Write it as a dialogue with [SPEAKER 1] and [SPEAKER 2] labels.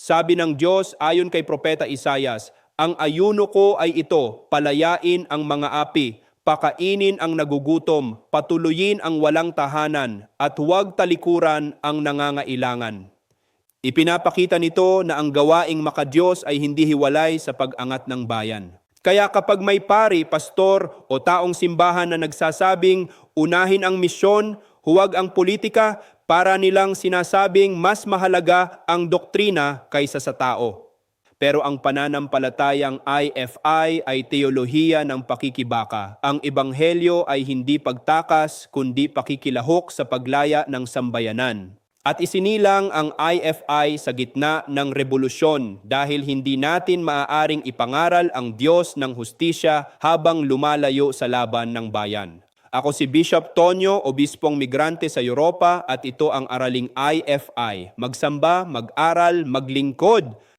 [SPEAKER 1] Sabi ng Diyos ayon kay Propeta Isayas, ang ayuno ko ay ito, palayain ang mga api, pakainin ang nagugutom, patuloyin ang walang tahanan, at huwag talikuran ang nangangailangan. Ipinapakita nito na ang gawaing makadiyos ay hindi hiwalay sa pag-angat ng bayan. Kaya kapag may pari, pastor o taong simbahan na nagsasabing unahin ang misyon, huwag ang politika, para nilang sinasabing mas mahalaga ang doktrina kaysa sa tao. Pero ang pananampalatayang IFI ay teolohiya ng pakikibaka. Ang ebanghelyo ay hindi pagtakas kundi pakikilahok sa paglaya ng sambayanan. At isinilang ang IFI sa gitna ng revolusyon dahil hindi natin maaaring ipangaral ang Diyos ng hustisya habang lumalayo sa laban ng bayan. Ako si Bishop Tonyo, obispong migrante sa Europa at ito ang araling IFI. Magsamba, mag-aral, maglingkod